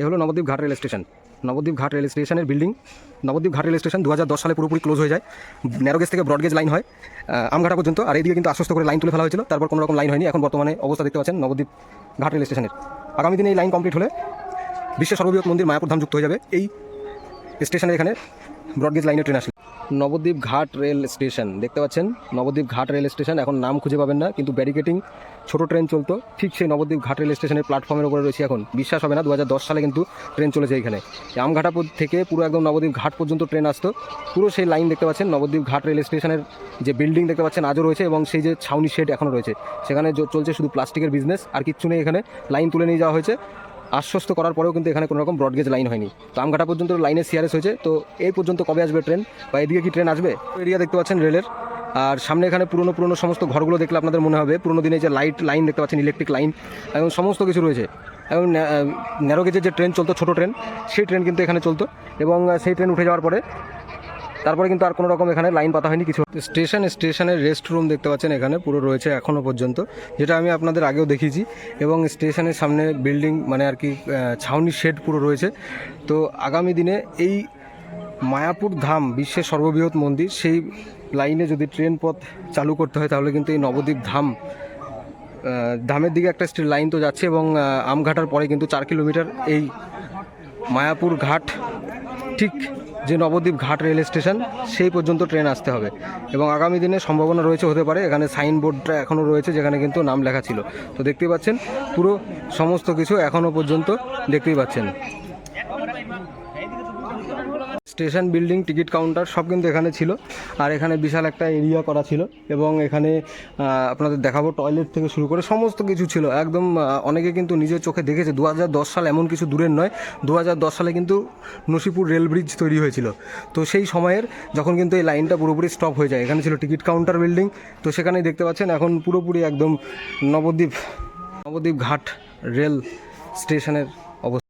এ হলো নবদ্বীপ ঘাট rail station. Nabadwip ঘাট রেল স্টেশনের বিল্ডিং। নবদ্বীপ ঘাট রেল স্টেশন দু হাজার দশ সালে পুরোপুরি ক্লোজ হয়ে যায়। ন্যারোগেজ থেকে ব্রডগেজ লাইন হয়। আমঘাটা পর্যন্ত। আর এইদিকে কিন্তু আশ্বস্ত করে লাইন তুলে ফেলা হয়েছিল। তারপর কোনো রকম লাইন হয়নি। এখন বর্তমানে অবস্থা দেখতে পাচ্ছেন নবদ্বীপ ঘাট রেল স্টেশনের। আগামী দিনে এই লাইন কমপ্লিট হলে বিশ্বের সর্ববৃহৎ মন্দির মায়াপুর ধাম যুক্ত হয়ে যাবে। এই স্টেশনের এখানে ব্রডগেজ লাইনে ট্রেন আসে নবদ্বীপ ঘাট রেল স্টেশন। দেখতে পাচ্ছেন? নবদ্বীপ ঘাট রেল স্টেশন এখন নাম খুঁজে পাবেন না, কিন্তু ব্যারিকেটিং ছোট ট্রেন চলতো। ঠিক সেই নবদ্বীপ ঘাট রেল স্টেশনের প্ল্যাটফর্মের উপরে রয়েছে এখন। বিশ্বাস হবে না দু হাজার দশ সালে কিন্তু ট্রেন চলেছে এখানে আমঘাটা থেকে পুরো একদম নবদ্বীপ ঘাট পর্যন্ত ট্রেন আসতো। পুরো সেই লাইন দেখতে পাচ্ছেন, নবদ্বীপ ঘাট রেল স্টেশনের যে বিল্ডিং দেখতে পাচ্ছেন, আজও রয়েছে এবং সেই যে ছাউনি শেড এখনও রয়েছে। সেখানে চলছে শুধু প্লাস্টিকের বিজনেস আর কিচ্ছু নেই এখানে। লাইন তুলে নিয়ে যাওয়া হয়েছে। আশ্বস্ত করার পরেও কিন্তু এখানে কোনো রকম ব্রডগেজ লাইন হয়নি। তো আমঘাটা পর্যন্ত লাইনে সিআরএস হয়েছে, তো এই পর্যন্ত কবে আসবে ট্রেন বা এদিকে কি ট্রেন আসবে? এরিয়া দেখতে পাচ্ছেন রেলের। আর সামনে এখানে পুরনো পুরনো সমস্ত ঘরগুলো দেখলে আপনাদের মনে হবে। পুরনো দিনে যে লাইট লাইন দেখতে পাচ্ছেন, ইলেকট্রিক লাইন এবং সমস্ত কিছু রয়েছে। এবং ন্যারোগেজের যে ট্রেন চলতো, ছোটো ট্রেন, সেই ট্রেন কিন্তু এখানে চলতো। এবং সেই ট্রেন উঠে যাওয়ার পরে তারপরে কিন্তু আর কোনো রকম এখানে লাইন পাতা হয়নি, কিছু স্টেশন স্টেশনের রেস্ট রুম দেখতে পাচ্ছেন এখানে, পুরো রয়েছে এখনও পর্যন্ত, যেটা আমি আপনাদের আগেও দেখিয়েছি, এবং স্টেশনের সামনে বিল্ডিং মানে আর কি ছাউনি শেড পুরো রয়েছে। তো আগামী দিনে এই মায়াপুর ধাম, বিশ্বের সর্ববৃহৎ মন্দির, সেই লাইনে যদি ট্রেন পথ চালু করতে হয়, তাহলে কিন্তু এই নবদ্বীপ ধাম ধামের দিকে একটা লাইন তো যাচ্ছে, এবং আমঘাটার পরে কিন্তু চার কিলোমিটার এই মায়াপুর ঘাট ঠিক যে নবদ্বীপ ঘাট রেল স্টেশন, সেই পর্যন্ত ট্রেন আসতে হবে। এবং আগামী দিনে সম্ভাবনা রয়েছে, হতে পারে, এখানে সাইনবোর্ডটা এখনও রয়েছে, যেখানে কিন্তু নাম লেখা ছিল। তো দেখতেই পাচ্ছেন, পুরো সমস্ত কিছু এখনও পর্যন্ত দেখতেই পাচ্ছেন। স্টেশন, বিল্ডিং, টিকিট কাউন্টার সব কিন্তু এখানে ছিল। আর এখানে বিশাল একটা এরিয়া করা ছিল এবং এখানে আপনাদের দেখাবো টয়লেট থেকে শুরু করে সমস্ত কিছু ছিল। একদম অনেকে কিন্তু নিজের চোখে দেখেছে। দু হাজার দশ সাল এমন কিছু দূরের নয়। দু সালে কিন্তু নসিপুর রেল ব্রিজ তৈরি হয়েছিল। তো সেই সময়ের যখন কিন্তু এই লাইনটা পুরোপুরি স্টপ হয়ে যায়, এখানে ছিল টিকিট কাউন্টার বিল্ডিং। তো সেখানেই দেখতে পাচ্ছেন এখন পুরোপুরি একদম নবদ্বীপ নবদ্বীপ ঘাট রেল স্টেশনের